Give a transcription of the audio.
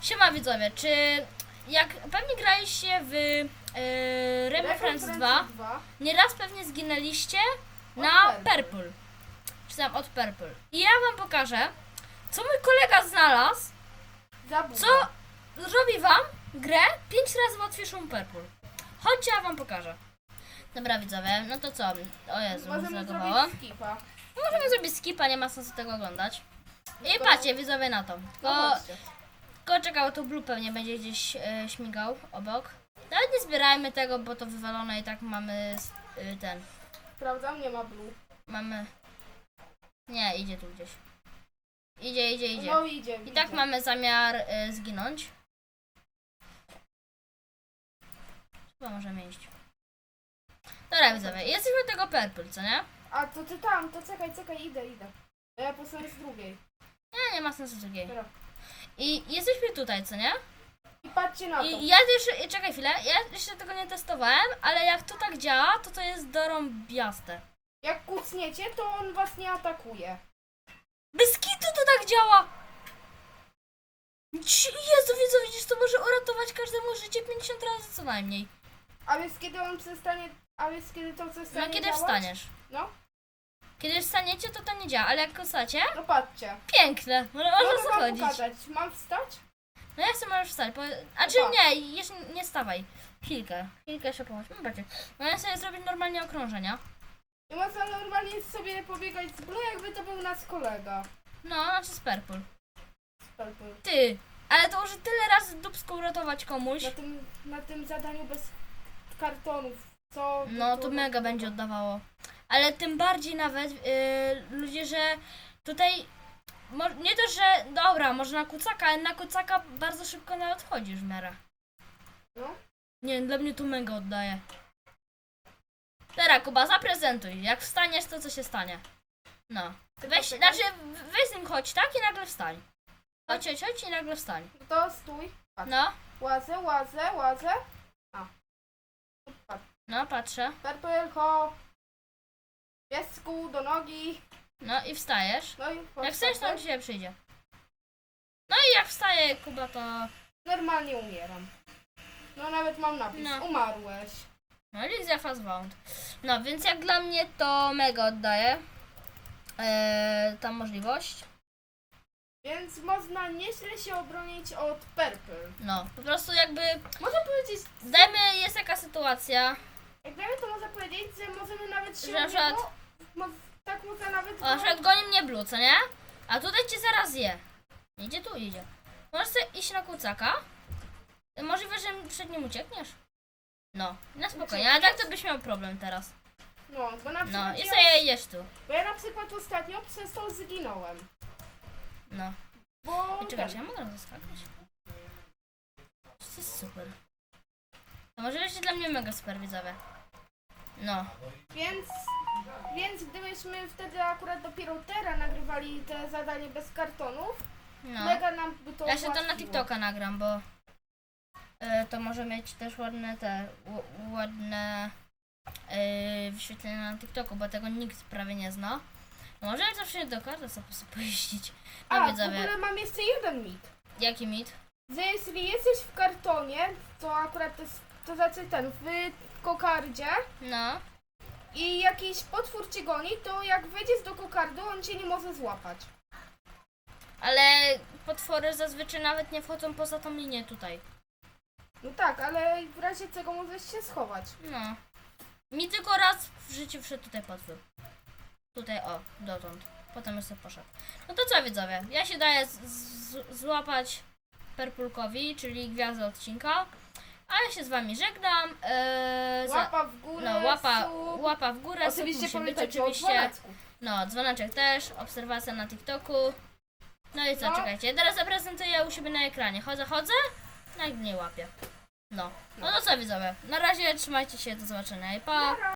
Siema widzowie, czy jak pewnie graliście w yy, Rainbow Friends 2, nieraz pewnie zginęliście na Purple. Purple. Czy tam od Purple. I ja wam pokażę, co mój kolega znalazł, co zrobi wam grę 5 razy łatwiejszą Purple. Chodźcie, ja wam pokażę. Dobra widzowie, no to co? O Jezu, Możemy zlagowało. zrobić skipa. No Możemy zrobić skipa, nie ma sensu tego oglądać. I Tylko- patrzcie widzowie na to. No Tylko chodźcie. Tylko czekał, to blue pewnie będzie gdzieś e, śmigał obok. Nawet nie zbierajmy tego, bo to wywalone i tak mamy y, ten. Sprawdzam, nie ma blue. Mamy. Nie, idzie tu gdzieś. Idzie, idzie, idzie. No idzie, I tak mamy zamiar y, zginąć. Chyba możemy iść. Dobra, widzowie, jesteśmy tego purple, co nie? A to ty tam, to czekaj, czekaj, idę, idę. Ja postawię z drugiej. Nie, nie ma sensu drugiej. Dobra. I jesteśmy tutaj, co nie? I patrzcie na to. I ja jeszcze, czekaj chwilę, ja jeszcze tego nie testowałem, ale jak to tak działa, to to jest dorąbiaste. Jak kucniecie, to on was nie atakuje. Bez kitu to tak działa! Jezu, widzę, widzisz, to może uratować każdemu życie 50 razy co najmniej. A więc kiedy on przestanie, a więc kiedy to przestanie No kiedy działać? wstaniesz. No, Kiedy wstaniecie, to to nie działa, ale jak wstacie, no patrzcie. piękne, No można to mam zachodzić. pokazać. Mam wstać? No ja chcę możesz wstać, bo... a czy Pa. nie, jeszcze nie stawaj. Chwilkę, chwilkę jeszcze pomóż. No patrzcie, mogę sobie zrobić normalnie okrążenia. I można normalnie sobie pobiegać z blue, jakby to był nasz kolega. No, znaczy z purple. Purple. Ty, ale to może tyle razy dupską uratować komuś. Na tym, na tym zadaniu bez kartonów. Co? No to mega będzie oddawało. Ale tym bardziej nawet yy, ludzie, że tutaj nie to, że dobra, może na kucaka, ale na kucaka bardzo szybko nawet wchodzisz w miarę. No. Nie, dla mnie to mega oddaje. Teraz Kuba, zaprezentuj. Jak wstaniesz, to co się stanie? No. Tylko Weź, znaczy weź z nim chodź, tak? I nagle wstań. Chodź, chodź, chodź i nagle wstań. To stój. Patrz. No, Łazę, łazę, łazę. A. Patrz. no, patrzę. Ho. Piesku, do nogi. No i wstajesz. No i Jak chcesz, to ci się przyjdzie. No i jak wstaje Kuba, to... Normalnie umieram. No nawet mam napis. No. Umarłeś. No Elixir Fast Bound. No więc jak dla mnie to mega oddaje. Eee, ta możliwość. Więc można nieźle się obronić od Purple. No, po prostu jakby, Można powiedzieć, dajmy, jest taka sytuacja, jak dajmy to można powiedzieć, że możemy nawet się Że na przykład- mo, Tak można nawet... o, przykład goni mnie Blue, co nie? A tutaj cię zaraz je. Idzie tu, idzie. Możesz sobie iść na kucaka. Możliwe, że przed nim uciekniesz. No, na spokojnie, ale tak to byś miał problem teraz. No, bo na No, przykład i ja, sobie jedziesz tu. bo ja na przykład ostatnio przez to zginąłem. No. Bo I czekajcie, ja mogę zaskakać? To jest super. To może być dla mnie mega super, widzowie. No. więc, więc gdybyśmy wtedy akurat dopiero teraz nagrywali te zadanie bez kartonów, No. mega nam by to Ja się tam na ułatwiło. TikToka nagram, bo y, to może mieć też ładne te, ł- ładne y, wyświetlenia na TikToku, bo tego nikt prawie nie zna. Może zawsze do karty sobie po prostu pojeździć. No A, w widzowie, ogóle mam jeszcze jeden mit. jaki mit? Że jeśli jesteś w kartonie, to akurat to, jest, to znaczy ten, w kokardzie No. I jakiś potwór cię goni, to jak wejdziesz do kokardu, on cię nie może złapać. Ale potwory zazwyczaj nawet nie wchodzą poza tą linię tutaj. No tak, ale w razie czego możesz się schować. No. Mi tylko raz w życiu wszedł tutaj potwór. Tutaj, o, dotąd. Potem już sobie poszedł. No to co widzowie, ja się daję z- z- złapać Perpulkowi, czyli gwiazdę odcinka. A ja się z wami żegnam. W górę, no, łapa, sub. łapa w górę, sub Oczywiście musi być pamiętajcie o oczywiście. dzwoneczku. No, dzwoneczek też, obserwacja na TikToku. No i co, No. czekajcie, teraz zaprezentuję u siebie na ekranie. Chodzę, chodzę, no i nie łapię. No, no to co widzowie, na razie trzymajcie się, do zobaczenia i pa!